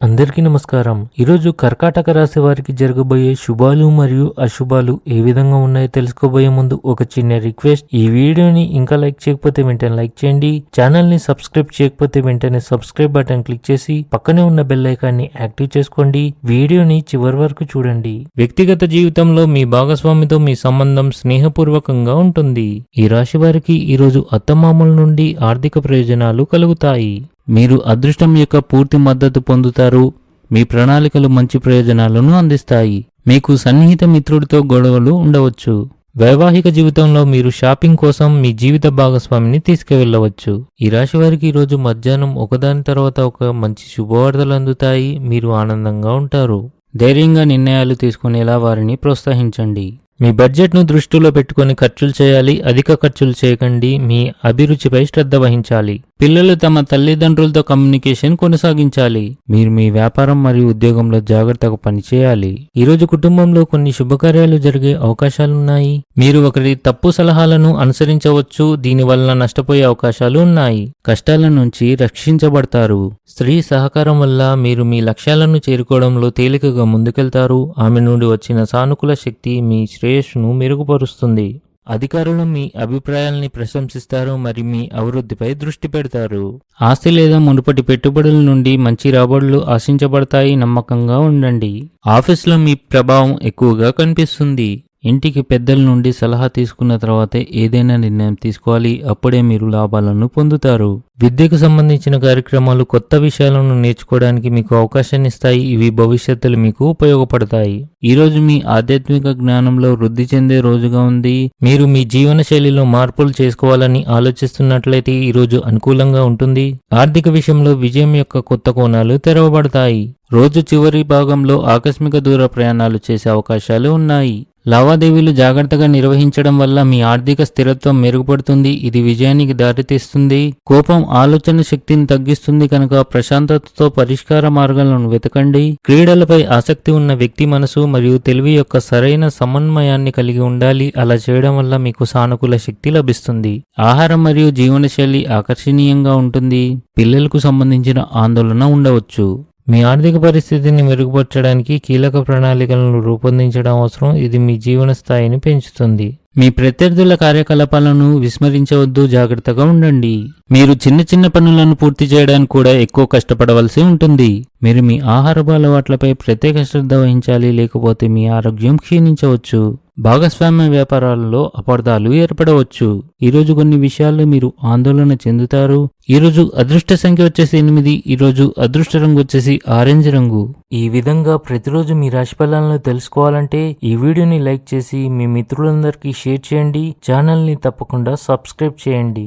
అందరికీ నమస్కారం. ఈరోజు కర్కాటక రాశి వారికి జరగబోయే శుభాలు మరియు అశుభాలు ఏ విధంగా ఉన్నాయో తెలుసుకోబోయే ముందు ఒక చిన్న రిక్వెస్ట్. ఈ వీడియోని ఇంకా లైక్ చేయకపోతే వెంటనే లైక్ చేయండి. ఛానల్ని సబ్స్క్రైబ్ చేయకపోతే వెంటనే సబ్స్క్రైబ్ బటన్ క్లిక్ చేసి పక్కనే ఉన్న బెల్ ఐకాన్ని యాక్టివ్ చేసుకోండి. వీడియోని చివరి వరకు చూడండి. వ్యక్తిగత జీవితంలో మీ భాగస్వామితో మీ సంబంధం స్నేహపూర్వకంగా ఉంటుంది. ఈ రాశి వారికి ఈరోజు అత్తమామల నుండి ఆర్థిక ప్రయోజనాలు కలుగుతాయి. మీరు అదృష్టం యొక్క పూర్తి మద్దతు పొందుతారు. మీ ప్రణాళికలు మంచి ప్రయోజనాలను అందిస్తాయి. మీకు సన్నిహిత మిత్రుడితో గొడవలు ఉండవచ్చు. వైవాహిక జీవితంలో మీరు షాపింగ్ కోసం మీ జీవిత భాగస్వామిని తీసుకువెళ్ళవచ్చు. ఈ రాశి వారికి ఈరోజు మధ్యాహ్నం ఒకదాని తర్వాత ఒక మంచి శుభవార్తలు అందుతాయి. మీరు ఆనందంగా ఉంటారు. ధైర్యంగా నిర్ణయాలు తీసుకునేలా వారిని ప్రోత్సహించండి. మీ బడ్జెట్ను దృష్టిలో పెట్టుకొని ఖర్చులు చేయాలి అధిక ఖర్చులు చేయకండి మీ అభిరుచిపై శ్రద్ధ వహించాలి. పిల్లలు తమ తల్లిదండ్రులతో కమ్యూనికేషన్ కొనసాగించాలి. మీరు మీ వ్యాపారం మరియు ఉద్యోగంలో జాగ్రత్తగా పనిచేయాలి. ఈరోజు కుటుంబంలో కొన్ని శుభకార్యాలు జరిగే అవకాశాలున్నాయి. మీరు ఒకరి తప్పు సలహాలను అనుసరించవచ్చు దీనివల్ల నష్టపోయే అవకాశాలు ఉన్నాయి. కష్టాల నుంచి రక్షించబడతారు. స్త్రీ సహకారం వల్ల మీరు మీ లక్ష్యాలను చేరుకోవడంలో తేలికగా ముందుకెళ్తారు. ఆమె నుండి వచ్చిన సానుకూల శక్తి మీ శ్రేయస్సును మెరుగుపరుస్తుంది. అధికారులు మీ అభిప్రాయాల్ని ప్రశంసిస్తారు మరి మీ అభివృద్ధిపై దృష్టి పెడతారు. ఆస్తి లేదా మునుపటి పెట్టుబడుల నుండి మంచి రాబడులు ఆశించబడతాయి. నమ్మకంగా ఉండండి. ఆఫీస్లో మీ ప్రభావం ఎక్కువగా కనిపిస్తుంది. ఇంటికి పెద్దల నుండి సలహా తీసుకున్న తర్వాతే ఏదైనా నిర్ణయం తీసుకోవాలి. అప్పుడే మీరు లాభాలను పొందుతారు. విద్యకు సంబంధించిన కార్యక్రమాలు కొత్త విషయాలను నేర్చుకోవడానికి మీకు అవకాశాన్ని ఇస్తాయి. ఇవి భవిష్యత్తులో మీకు ఉపయోగపడతాయి. ఈరోజు మీ ఆధ్యాత్మిక జ్ఞానంలో వృద్ధి చెందే రోజుగా ఉంది. మీరు మీ జీవన శైలిలో మార్పులు చేసుకోవాలని ఆలోచిస్తున్నట్లయితే ఈరోజు అనుకూలంగా ఉంటుంది. ఆర్థిక విషయంలో విజయం యొక్క కొత్త కోణాలు తెరవబడతాయి. రోజు చివరి భాగంలో ఆకస్మిక దూర ప్రయాణాలు చేసే అవకాశాలు ఉన్నాయి. లావాదేవీలు జాగ్రత్తగా నిర్వహించడం వల్ల మీ ఆర్థిక స్థిరత్వం మెరుగుపడుతుంది. ఇది విజయానికి దారితీస్తుంది. కోపం ఆలోచన శక్తిని తగ్గిస్తుంది కనుక ప్రశాంతతతో పరిష్కార మార్గాలను వెతకండి. క్రీడలపై ఆసక్తి ఉన్న వ్యక్తి మనసు మరియు తెలివి యొక్క సరైన సమన్వయాన్ని కలిగి ఉండాలి. అలా చేయడం వల్ల మీకు సానుకూల శక్తి లభిస్తుంది. ఆహారం మరియు జీవనశైలి ఆకర్షణీయంగా ఉంటుంది. పిల్లలకు సంబంధించిన ఆందోళన ఉండవచ్చు. మీ ఆర్థిక పరిస్థితిని మెరుగుపరచడానికి కీలక ప్రణాళికలను రూపొందించడం అవసరం. ఇది మీ జీవన స్థాయిని పెంచుతుంది. మీ ప్రత్యర్థుల కార్యకలాపాలను విస్మరించవద్దు. జాగ్రత్తగా ఉండండి. మీరు చిన్న చిన్న పనులను పూర్తి చేయడానికి కూడా ఎక్కువ కష్టపడవలసి ఉంటుంది. మీరు మీ ఆహారపు అలవాట్లపై ప్రత్యేక శ్రద్ధ వహించాలి. లేకపోతే మీ ఆరోగ్యం క్షీణించవచ్చు. భాగస్వామ్య వ్యాపారాలలో అపార్థాలు ఏర్పడవచ్చు. ఈరోజు కొన్ని విషయాల్లో మీరు ఆందోళన చెందుతారు. ఈరోజు అదృష్ట సంఖ్య వచ్చేసి ఎనిమిది ఈరోజు అదృష్ట రంగు వచ్చేసి ఆరెంజ్ రంగు. ఈ విధంగా ప్రతిరోజు మీ రాశి ఫలాలను తెలుసుకోవాలంటే ఈ వీడియోని లైక్ చేసి మీ మిత్రులందరికీ షేర్ చేయండి. ఛానల్ని తప్పకుండా సబ్స్క్రైబ్ చేయండి.